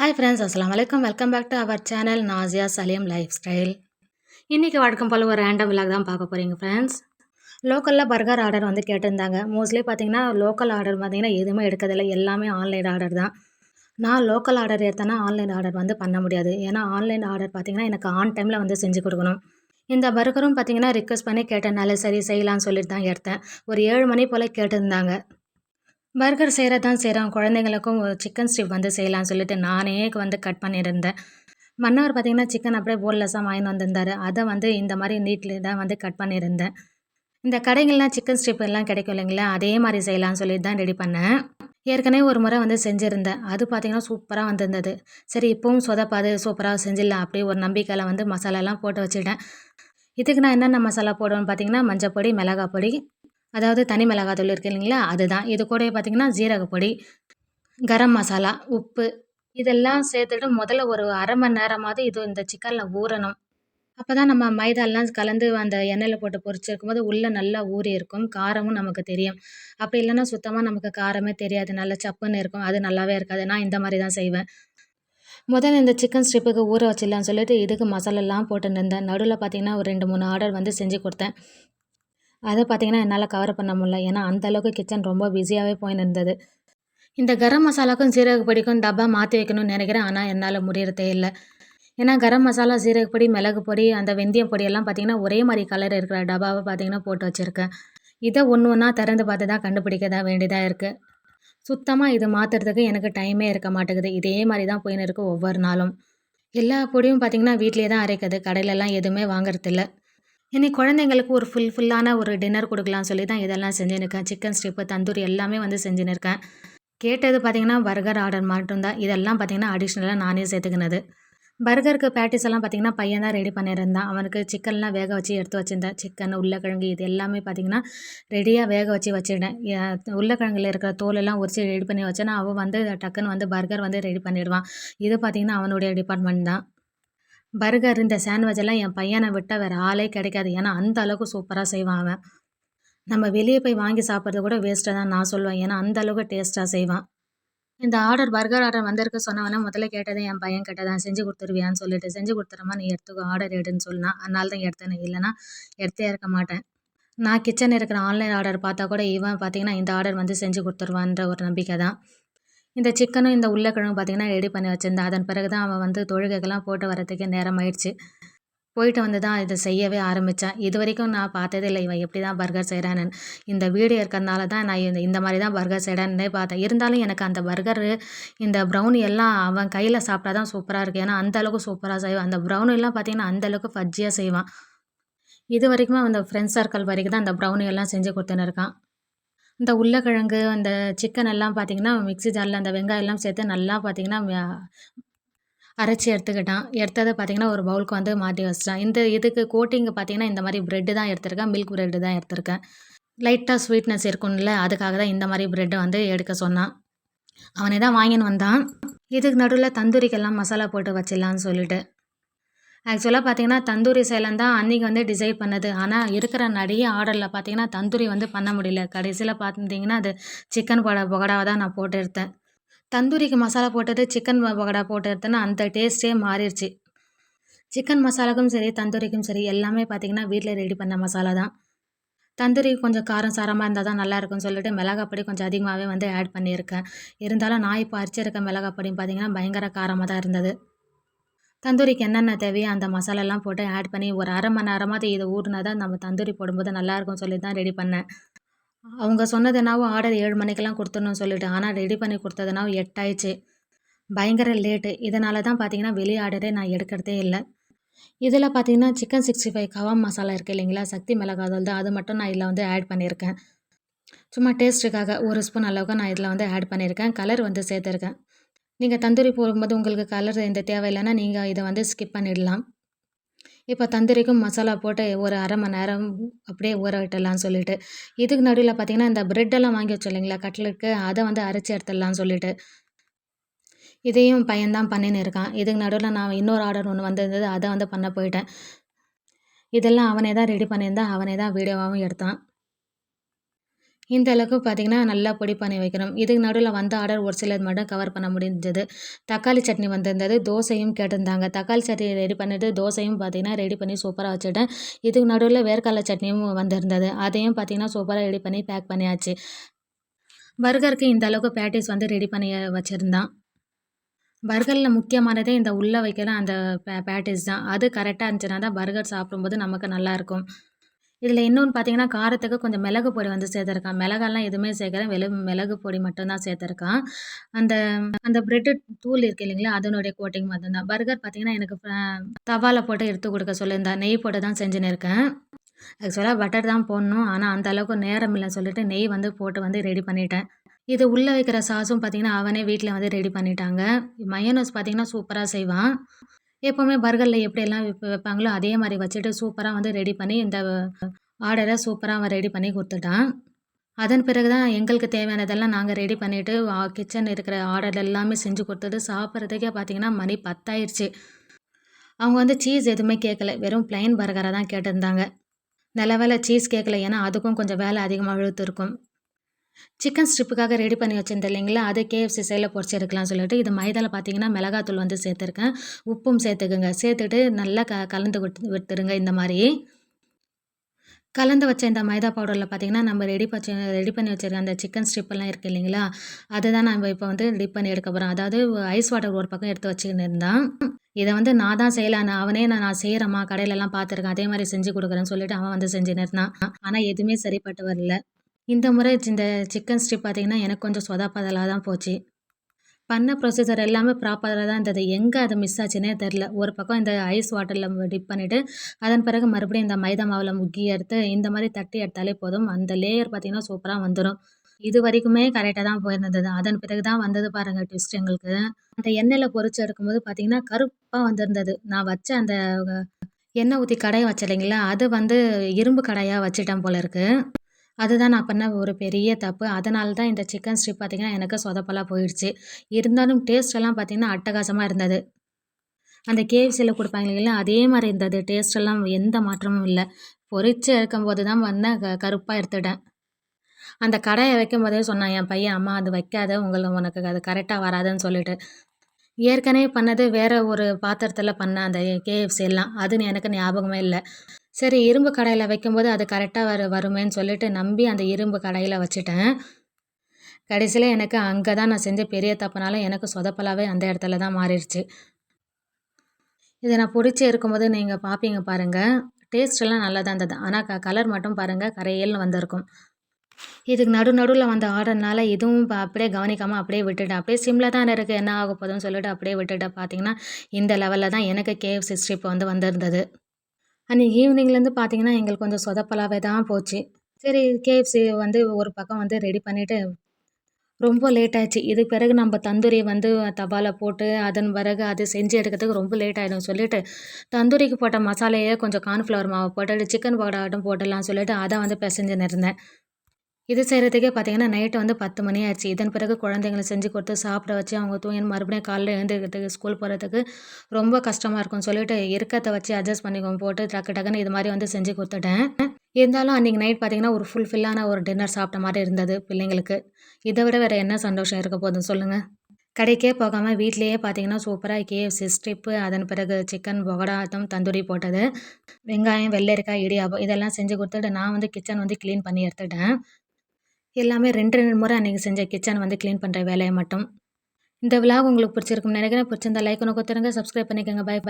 Hi friends அஸ்லாம் வலைக்கம் welcome back to our channel Nazia Saleem life style இன்றைக்கி வழக்கம் போல் ஒரு ரேண்டம் விலாக் தான் பார்க்க போகிறீங்க ஃப்ரெண்ட்ஸ் லோக்கலில் பர்கர் ஆர்டர் வந்து கேட்டிருந்தாங்க. மோஸ்ட்லி பார்த்தீங்கன்னா லோக்கல் ஆர்டர் பார்த்தீங்கன்னா எதுவுமே எடுக்கிறதில்ல. எல்லாமே ஆன்லைன் ஆர்டர் தான். நான் லோக்கல் ஆர்டர் எடுத்தேன்னா ஆன்லைன் ஆர்டர் வந்து பண்ண முடியாது. ஏன்னா ஆன்லைன் ஆர்டர் பார்த்தீங்கன்னா எனக்கு ஆன் டைமில் வந்து செஞ்சு கொடுக்கணும். இந்த பர்கரும் பார்த்தீங்கன்னா ரிக்வஸ்ட் பண்ணி கேட்டனால சரி செய்யலாம்னு சொல்லிட்டு தான் எடுத்தேன். ஒரு ஏழு மணி போல் கேட்டிருந்தாங்க. பர்கர் செய்கிற தான் செய்கிறோம் குழந்தைங்களுக்கும் சிக்கன் ஸ்டிப் வந்து செய்யலாம்னு சொல்லிட்டு நானே வந்து கட் பண்ணியிருந்தேன். மன்னவர் பார்த்திங்கன்னா சிக்கன் அப்படியே போல்லெஸ்ஸாக வாங்கின்னு வந்திருந்தார். அதை வந்து இந்த மாதிரி நீட்டில் தான் வந்து கட் பண்ணியிருந்தேன். இந்த கடைகள்லாம் சிக்கன் ஸ்டிப் எல்லாம் கிடைக்கும் இல்லைங்களா? அதே மாதிரி செய்யலாம்னு சொல்லி தான் ரெடி பண்ணேன். ஏற்கனவே ஒரு முறை வந்து செஞ்சுருந்தேன். அது பார்த்திங்கன்னா சூப்பராக வந்திருந்தது. சரி இப்போவும் சொதப்பாது சூப்பராக செஞ்சிடலாம் அப்படி ஒரு நம்பிக்கையில் வந்து மசாலாலாம் போட்டு வச்சுட்டேன். இதுக்கு நான் என்னென்ன மசாலா போடுவேன்னு பார்த்தீங்கன்னா மஞ்சள் பொடி மிளகாய் பொடி அதாவது தனி மிளகாத்தூள் இருக்குது இல்லைங்களா? அதுதான். இது கூட பார்த்திங்கன்னா ஜீரகப்பொடி கரம் மசாலா உப்பு இதெல்லாம் சேர்த்துட்டு முதல்ல ஒரு அரை மணி நேரமாவது இது இந்த சிக்கனில் ஊறணும். அப்போ தான் நம்ம மைதாலாம் கலந்து அந்த எண்ணெயில் போட்டு பொரிச்சிருக்கும் போது உள்ளே நல்லா ஊறி இருக்கும். காரமும் நமக்கு தெரியும். அப்படி இல்லைன்னா சுத்தமாக நமக்கு காரமே தெரியாது. நல்லா சப்புன்னு இருக்கும். அது நல்லாவே இருக்காது. நான் இந்த மாதிரி தான் செய்வேன். முதல்ல இந்த சிக்கன் ஸ்ட்ரிப்புக்கு ஊற வச்சிடலாம்னு சொல்லிட்டு இதுக்கு மசாலாலாம் போட்டு இருந்தேன். நடுவில் பார்த்திங்கன்னா ஒரு ரெண்டு மூணு ஆர்டர் வந்து செஞ்சு கொடுத்தேன். அதை பார்த்திங்கன்னா என்னால் கவர் பண்ண முடியல. ஏன்னா அந்தளவுக்கு கிச்சன் ரொம்ப பிஸியாகவே போயின்னு இருந்தது இந்த கரம் மசாலாக்கும் சீரகப்பொடிக்கும் டப்பா மாற்றி வைக்கணும்னு நினைக்கிறேன். ஆனால் என்னால் முடியறதே இல்லை ஏன்னா கரம் மசாலா சீரகப்பொடி மிளகு பொடி அந்த வெந்தயம் பொடியெல்லாம் பார்த்திங்கன்னா ஒரே மாதிரி கலர் இருக்கிற டப்பாவை பார்த்திங்கன்னா போட்டு வச்சுருக்கேன். இதை ஒன்று ஒன்றா திறந்து பார்த்து தான் கண்டுபிடிக்க தான் வேண்டியதாக இருக்குது சுத்தமாக இது மாற்றுறதுக்கு எனக்கு டைமே இருக்க மாட்டேங்குது. இதே மாதிரி தான் போயின்னு இருக்குது ஒவ்வொரு நாளும். எல்லா பொடியும் பார்த்திங்கன்னா வீட்லேயே தான் அரைக்குது கடையிலலாம் எதுவுமே வாங்குறதில்ல. இன்றைக்கி குழந்தைங்களுக்கு ஒரு ஃபுல் ஃபுல்லான ஒரு டின்னர் கொடுக்கலாம் சொல்லி தான் இதெல்லாம் செஞ்சுருக்கேன் சிக்கன் ஸ்டிப்பு தந்தூரி எல்லாமே வந்து செஞ்சுன்னு இருக்கேன் கேட்டது பார்த்திங்கன்னா பர்கர் ஆர்டர் மட்டும்தான். இதெல்லாம் பார்த்திங்கன்னா அடிஷ்னலாக நானே சேர்த்துக்கினது. பர்கருக்கு பேட்டிஸ் எல்லாம் பார்த்திங்கன்னா பையன் தான் ரெடி பண்ணியிருந்தான். அவனுக்கு சிக்கன்லாம் வேக வச்சு எடுத்து வச்சுருந்தேன். சிக்கன் உருளைக்கிழங்கு இது எல்லாமே பார்த்திங்கன்னா ரெடியாக வேக வச்சு வச்சுட்டேன் உருளைக்கிழங்குல இருக்கிற தோலெல்லாம் உரிச்சு ரெடி பண்ணி வச்சேன்னா அவன் வந்து டக்குன்னு வந்து பர்கர் வந்து ரெடி பண்ணிடுவான். இது பார்த்திங்கன்னா அவனுடைய டிபார்ட்மெண்ட் தான். பர்கர் இந்த சாண்ட்விச் எல்லாம் என் பையனை விட்டால் வேறு ஆளே கிடைக்காது. ஏன்னா அந்த அளவுக்கு சூப்பராக செய்வான் அவன். நம்ம வெளியே போய் வாங்கி சாப்பிட்றது கூட வேஸ்ட்டாக தான் நான் சொல்லுவேன் ஏன்னா அந்த அளவுக்கு டேஸ்ட்டாக செய்வான். இந்த ஆர்டர் பர்கர் ஆர்டர் வந்திருக்கு சொன்னவனே முதல்ல கேட்டதே என் பையன் கேட்டதான் செஞ்சு கொடுத்துருவியான்னு சொல்லிட்டு செஞ்சு கொடுத்துறமா நீ எடுத்துக்கோ ஆர்டர் எடுன்னு சொன்னா அதனால தான் எடுத்தேன் இல்லைனா எடுத்தே இருக்க மாட்டேன். நான் கிச்சன் இருக்கிற ஆன்லைன் ஆர்டர் பார்த்தா கூட இவன் பார்த்தீங்கன்னா இந்த ஆர்டர் வந்து செஞ்சு கொடுத்துருவான்ற ஒரு நம்பிக்கை தான். இந்த சிக்கனும் இந்த உருளைக்கிழங்கு பார்த்திங்கன்னா ரெடி பண்ணி வச்சுருந்தேன். அதன் பிறகு தான் அவன் வந்து தொழுகைக்கெல்லாம் போட்டு வரதுக்கே நேரம் ஆயிடுச்சு போயிட்டு வந்து தான் இதை செய்யவே ஆரம்பித்தேன் இது வரைக்கும் நான் பார்த்ததே இல்லை. இவன் எப்படி தான் பர்கர் செய்கிறான்னு இந்த வீடியோ இருக்கிறதுனால தான் நான் இந்த இந்த மாதிரி தான் பர்கர் செய்கிறேன்னே பார்த்தேன். இருந்தாலும் எனக்கு அந்த பர்கரு இந்த ப்ரௌனி எல்லாம் அவன் கையில் சாப்பிட்டா தான் சூப்பராக இருக்குது ஏன்னா அந்தளவுக்கு சூப்பராக செய்வான். அந்த ப்ரௌனிலாம் பார்த்திங்கன்னா அந்தளவுக்கு ஃபஜ்ஜியாக செய்வான். இது வரைக்கும் அந்த ஃப்ரெண்ட்ஸ் சர்க்கிள் வரைக்கும் தான் அந்த ப்ரௌனி எல்லாம் செஞ்சு கொடுத்துன்னு இருக்கான். இந்த உருளைக்கிழங்கு அந்த சிக்கன் எல்லாம் பார்த்திங்கன்னா மிக்ஸி ஜாரில் அந்த வெங்காயம்லாம் சேர்த்து நல்லா பார்த்திங்கன்னா அரைச்சி எடுத்துக்கிட்டான். எடுத்ததை பார்த்திங்கன்னா ஒரு பவுலுக்கு வந்து மாட்டி வச்சிட்டான். இந்த இதுக்கு கோட்டிங்கு பார்த்திங்கன்னா இந்த மாதிரி ப்ரெட்டு தான் எடுத்திருக்கேன். மில்க் ப்ரெட்டு தான் எடுத்திருக்கேன். லைட்டாக ஸ்வீட்னஸ் இருக்கும்ல அதுக்காக தான் இந்த மாதிரி ப்ரெட்டை வந்து எடுக்க சொன்னான். அவனே தான் வாங்கின்னு வந்தான். இதுக்கு நடுவில் தந்தூரிக்கெல்லாம் மசாலா போட்டு வச்சிடலான்னு சொல்லிட்டு. ஆக்சுவலாக பார்த்தீங்கன்னா தந்தூரி சேலம் தான் அன்றைக்கி வந்து டிசைட் பண்ணது. ஆனால் இருக்கிற நிறைய ஆர்டரில் பார்த்தீங்கன்னா தந்தூரி வந்து பண்ண முடியல. கடைசியில் பார்த்துட்டிங்கன்னா அது சிக்கன் பட பகடாவை தான் நான் போட்டு எடுத்தேன் தந்தூரிக்கு மசாலா போட்டது சிக்கன் பகடா போட்டு எடுத்தேன்னா அந்த டேஸ்ட்டே மாறிடுச்சு. சிக்கன் மசாலாக்கும் சரி தந்தூரிக்கும் சரி எல்லாமே பார்த்திங்கன்னா வீட்டில் ரெடி பண்ண மசாலா தான். தந்தூரி கொஞ்சம் காரம் சாரமாக இருந்தால் தான் நல்லாயிருக்கும்னு சொல்லிட்டு மிளகாப்பொடி கொஞ்சம் அதிகமாகவே வந்து ஆட் பண்ணியிருக்கேன். இருந்தாலும் நான் இப்போ அரிச்சிருக்க மிளகாப்பொடியும் பார்த்திங்கன்னா பயங்கர காரமாக தான் இருந்தது. தந்தூரிக்கு என்னென்ன தேவையோ அந்த மசாலாலாம் போட்டு ஆட் பண்ணி ஒரு அரை மணி நேரமாவது இதை ஊறினா தான் நம்ம தந்தூரி போடும்போது நல்லாயிருக்கும் சொல்லி தான் ரெடி பண்ணேன். அவங்க சொன்னது என்னவோ ஆர்டர் ஏழு மணிக்கெல்லாம் கொடுத்துடணும்னு சொல்லிட்டு ஆனால் ரெடி பண்ணி கொடுத்ததுனாவும் எட்டாயிடுச்சு. பயங்கர லேட்டு இதனால தான் பார்த்தீங்கன்னா வெளி ஆர்டரே நான் எடுக்கிறதே இல்லை. இதில் பார்த்தீங்கன்னா சிக்கன் சிக்ஸ்டி ஃபைவ் கவாம் மசாலா இருக்குது இல்லைங்களா? சக்தி மிளகாதல் தான். அது மட்டும் நான் இதில் வந்து ஆட் பண்ணியிருக்கேன். சும்மா டேஸ்ட்டுக்காக ஒரு ஸ்பூன் அளவுக்கு நான் இதில் வந்து ஆட் பண்ணியிருக்கேன். கலர் வந்து சேர்த்துருக்கேன். நீங்கள் தந்தூரி போடும்போது உங்களுக்கு கலர் இந்த தேவையில்லைன்னா நீங்கள் இதை வந்து ஸ்கிப் பண்ணிடலாம். இப்போ தந்தூரிக்கும் மசாலா போட்டு ஒரு அரை மணி நேரம் அப்படியே ஊற விட்டுடலாம்னு சொல்லிட்டு. இதுக்கு நடுவில் பார்த்தீங்கன்னா இந்த ப்ரெட்டெல்லாம் வாங்கி வச்சோம் இல்லைங்களா கட்லெட்டுக்கு அதை வந்து அரைச்சி எடுத்துடலாம்னு சொல்லிட்டு. இதையும் பையன்தான் பண்ணின்னு இருக்கான். இதுக்கு நடுவில் நான் இன்னொரு ஆர்டர் ஒன்று வந்திருந்தது அதை வந்து பண்ண போயிட்டேன். இதெல்லாம் அவனே தான் ரெடி பண்ணியிருந்தான் அவனே தான் வீடியோவாகவும் எடுத்தான். இந்த அளவுக்கு பார்த்திங்கன்னா நல்லா பொடி பண்ணி வைக்கணும். இதுக்கு நடுவில் வந்த ஆர்டர் ஒரு சிலது மட்டும் கவர் பண்ண முடிஞ்சது. தக்காளி சட்னி வந்திருந்தது தோசையும் கேட்டிருந்தாங்க. தக்காளி சட்னி ரெடி பண்ணிவிட்டு தோசையும் பார்த்திங்கன்னா ரெடி பண்ணி சூப்பராக வச்சுட்டேன். இதுக்கு நடுவில் வேர்க்கடலை சட்னியும் வந்திருந்தது. அதையும் பார்த்திங்கன்னா சூப்பராக ரெடி பண்ணி பேக் பண்ணியாச்சு. பர்கருக்கு இந்த அளவுக்கு பேட்டிஸ் வந்து ரெடி பண்ணி வச்சுருந்தான். பர்கரில் முக்கியமானதே இந்த உள்ளே வைக்கிற அந்த பே பேட்டிஸ் தான். அது கரெக்டாக இருந்துச்சுன்னா தான் பர்கர் சாப்பிடும்போது நமக்கு நல்லாயிருக்கும் இதில் இன்னொன்று பார்த்தீங்கன்னா காரத்துக்கு கொஞ்சம் மிளகு பொடி வந்து சேர்த்துருக்கான். மிளகாலாம் எதுவுமே சேர்க்குறேன் வெறும் மிளகு பொடி மட்டும்தான் சேர்த்துருக்கான். அந்த அந்த ப்ரெட்டு தூள் இருக்கு இல்லைங்களா அதனுடைய கோட்டிங் மட்டும்தான். பர்கர் பார்த்தீங்கன்னா எனக்கு தவாவில் போட்டு எடுத்து கொடுக்க சொல்லியிருந்தேன் நெய் போட்டு தான் செஞ்சுன்னு இருக்கேன். ஆக்சுவலாக பட்டர் தான் போடணும். ஆனால் அந்த அளவுக்கு நேரம் இல்லை சொல்லிட்டு நெய் வந்து போட்டு வந்து ரெடி பண்ணிட்டேன். இது உள்ளே வைக்கிற சாஸும் பார்த்திங்கன்னா அவனே வீட்டில் வந்து ரெடி பண்ணிட்டாங்க. மயோனஸ் பார்த்திங்கன்னா சூப்பராக செய்வான். எப்போவுமே பர்கரில் எப்படியெல்லாம் வைப்பாங்களோ அதே மாதிரி வச்சுட்டு சூப்பராக வந்து ரெடி பண்ணி இந்த ஆர்டரை சூப்பராக அவன் ரெடி பண்ணி கொடுத்துட்டான். அதன் பிறகு தான் எங்களுக்கு தேவையானதெல்லாம் நாங்கள் ரெடி பண்ணிவிட்டு கிச்சன் இருக்கிற ஆர்டர் எல்லாமே செஞ்சு கொடுத்தது. சாப்பிட்றதுக்கே பார்த்திங்கன்னா மணி பத்தாயிடுச்சு அவங்க வந்து சீஸ் எதுவுமே கேட்கல வெறும் பிளைன் பர்கரை தான் கேட்டிருந்தாங்க. நல்ல வேலை சீஸ் கேட்கல ஏன்னா அதுக்கும் கொஞ்சம் வேலை அதிகமாக இழுத்துருக்கும். சிக்கன் ஸ்ட்ரிப்புக்காக ரெடி பண்ணி வச்சுருந்தேன் இல்லைங்களா? அது கேஎஃப்சி சைடில் பொறிச்சிருக்கலாம் சொல்லிட்டு இது மைதாவில் பார்த்தீங்கன்னா மிளகாத்தூள் வந்து சேர்த்துருக்கேன். உப்பும் சேர்த்துக்குங்க. சேர்த்துட்டு நல்லா க கலந்து விட்டு விட்டுருங்க இந்த மாதிரி. கலந்து வச்ச இந்த மைதா பவுடரில் பார்த்திங்கன்னா நம்ம ரெடி பச்சு ரெடி பண்ணி வச்சுருக்க அந்த சிக்கன் ஸ்ட்ரிப்பெல்லாம் இருக்குது இல்லைங்களா? அதை தான் நம்ம இப்போ வந்து ரெடி பண்ணி எடுக்க போகிறோம் அதாவது ஐஸ் வாட்டர் ஒரு பக்கம் எடுத்து வச்சுக்கிட்டு இருந்தான் இதை வந்து நான் தான் செய்யலான்னு அவனே நான் நான் செய்கிறேம்மா கடையிலலாம் பார்த்துருக்கேன் அதே மாதிரி செஞ்சு கொடுக்குறேன்னு சொல்லிட்டு அவன் வந்து செஞ்சுன்னு இருந்தான். ஆனால் எதுவுமே சரிப்பட்டு வரல. இந்த முறை இந்த சிக்கன் ஸ்ட்ரிப் பார்த்திங்கன்னா எனக்கு கொஞ்சம் சொதாப்பதலாக தான் போச்சு. பண்ண ப்ரொசீஜர் எல்லாமே ப்ராப்பராக தான் இருந்தது. எங்கே அது மிஸ் ஆச்சுன்னே தெரில. ஒரு பக்கம் இந்த ஐஸ் வாட்டரில் டிப் பண்ணிவிட்டு அதன் பிறகு மறுபடியும் இந்த மைதா மாவில் முக்கி எடுத்து இந்த மாதிரி தட்டி எடுத்தாலே போதும். அந்த லேயர் பார்த்திங்கன்னா சூப்பராக வந்துடும் இது வரைக்குமே கரெக்டாக தான் போயிருந்தது. அதன் பிறகு தான் வந்தது பாருங்கள் ட்விஸ்ட் எங்களுக்கு. அந்த எண்ணெயில் பொறிச்சு எடுக்கும்போது பார்த்திங்கன்னா கருப்பாக வந்திருந்தது. நான் வச்ச அந்த எண்ணெய் ஊற்றி கடையை வச்சலைங்களா அது வந்து இரும்பு கடையாக வச்சுட்டேன் போல இருக்குது அதுதான் நான் பண்ண ஒரு பெரிய தப்பு. அதனால தான் இந்த சிக்கன் ஸ்ட்ரிப் பார்த்திங்கன்னா எனக்கு சொதப்பலாக போயிடுச்சு. இருந்தாலும் டேஸ்டெல்லாம் பார்த்திங்கன்னா அட்டகாசமாக இருந்தது. அந்த கேஎஃப்சியில் கொடுப்பாங்க இல்லைங்களா அதே மாதிரி இருந்தது. டேஸ்டெல்லாம் எந்த மாற்றமும் இல்லை. பொறிச்சு இருக்கும்போது தான் வந்தேன் க கருப்பாக எடுத்துட்டேன். அந்த கடையை வைக்கும் போதே சொன்னான் என் பையன் அம்மா அது வைக்காத உங்களுக்கு உனக்கு அது கரெக்டாக வராதுன்னு சொல்லிட்டு. ஏற்கனவே பண்ணது வேறு ஒரு பாத்திரத்தில் பண்ண அந்த கேஎஃப்சி எல்லாம். அதுன்னு எனக்கு ஞாபகமே இல்லை. சரி இரும்பு கடையில் வைக்கும்போது அது கரெக்டாக வரு வருமேன்னு சொல்லிட்டு நம்பி அந்த இரும்பு கடையில் வச்சுட்டேன். கடைசியில் எனக்கு அங்கே தான் நான் செஞ்ச பெரிய தப்புனால எனக்கு சொதப்பலாகவே அந்த இடத்துல தான் மாறிடுச்சு. இதை நான் பிடிச்சி இருக்கும்போது நீங்கள் பார்ப்பீங்க பாருங்கள் டேஸ்ட்டெல்லாம் நல்லா தான் இருந்தது. ஆனால் க கலர் மட்டும் பாருங்கள் கரையல்னு வந்திருக்கும். இதுக்கு நடு நடுவில் வந்த ஆர்டர்னால இதுவும் அப்படியே கவனிக்காமல் அப்படியே விட்டுட்டேன். அப்படியே சிம்மில் தான் இருக்குது என்ன ஆக போதும்னு சொல்லிட்டு அப்படியே விட்டுட்டேன். பார்த்தீங்கன்னா இந்த லெவலில் தான் எனக்கு கேஎஃப்சி ஸ்ட்ரிப் வந்து வந்திருந்தது. அன்றைக்கி ஈவினிங்லேருந்து பார்த்தீங்கன்னா எங்களுக்கு கொஞ்சம் சொதப்பலாகவே தான் போச்சு. சரி கேஎஃப்சி வந்து ஒரு பக்கம் வந்து ரெடி பண்ணிவிட்டு ரொம்ப லேட் ஆச்சு இதுக்கு பிறகு நம்ம தந்தூரி வந்து தவாவில் போட்டு அதன் பிறகு அது செஞ்சு எடுக்கிறதுக்கு ரொம்ப லேட் ஆகிடும் சொல்லிவிட்டு தந்தூரிக்கு போட்ட மசாலையே கொஞ்சம் கார்ன்ஃப்ளவர் மாவு போட்டு சிக்கன் பவுடர் போட்டுடலாம் சொல்லிவிட்டு அதை வந்து பிசைஞ்சுன்னு இருந்தேன். இது செய்கிறதுக்கே பார்த்தீங்கன்னா நைட்டு வந்து பத்து மணி ஆச்சு இதன் பிறகு குழந்தைங்களை செஞ்சு கொடுத்து சாப்பிட வச்சு அவங்க தூங்கி மறுபடியும் காலையில் எழுந்திருக்கிறதுக்கு ஸ்கூல் போகிறதுக்கு ரொம்ப கஷ்டமாக இருக்கும்னு சொல்லிட்டு இருக்கத்தை வச்சு அட்ஜஸ்ட் பண்ணிக்கோ போட்டு டக்கு டக்குன்னு இது மாதிரி வந்து செஞ்சு கொடுத்துட்டேன். இருந்தாலும் அன்றைக்கி நைட் பார்த்திங்கன்னா ஒரு ஃபுல்ஃபில்லான ஒரு டின்னர் சாப்பிட்ட மாதிரி இருந்தது பிள்ளைங்களுக்கு. இதை விட வேறு என்ன சந்தோஷம் இருக்க போதும் சொல்லுங்கள் கடைக்கே போகாமல் வீட்லேயே பார்த்தீங்கன்னா சூப்பராக கேஎஃப்சி ஸ்ட்ரிப்பு அதன் பிறகு சிக்கன் பொகடாத்தம் தந்தூரி போட்டது வெங்காயம் வெள்ளரிக்காய் இடியாபம் இதெல்லாம் செஞ்சு கொடுத்துட்டு நான் வந்து கிச்சன் வந்து க்ளீன் பண்ணி எடுத்துட்டேன். எல்லாமே ரெண்டு ரெண்டு முறை அன்றைக்கி செஞ்ச கிச்சன் வந்து க்ளீன் பண்ணுற வேலையை மட்டும். இந்த விழா உங்களுக்கு பிடிச்சிருக்கும் நினைக்கிறேன். பிடிச்சிருந்தா லைக் ஒன்று கொடுத்துருங்க சப்ஸ்கிரைப் பண்ணிக்கோங்க. By by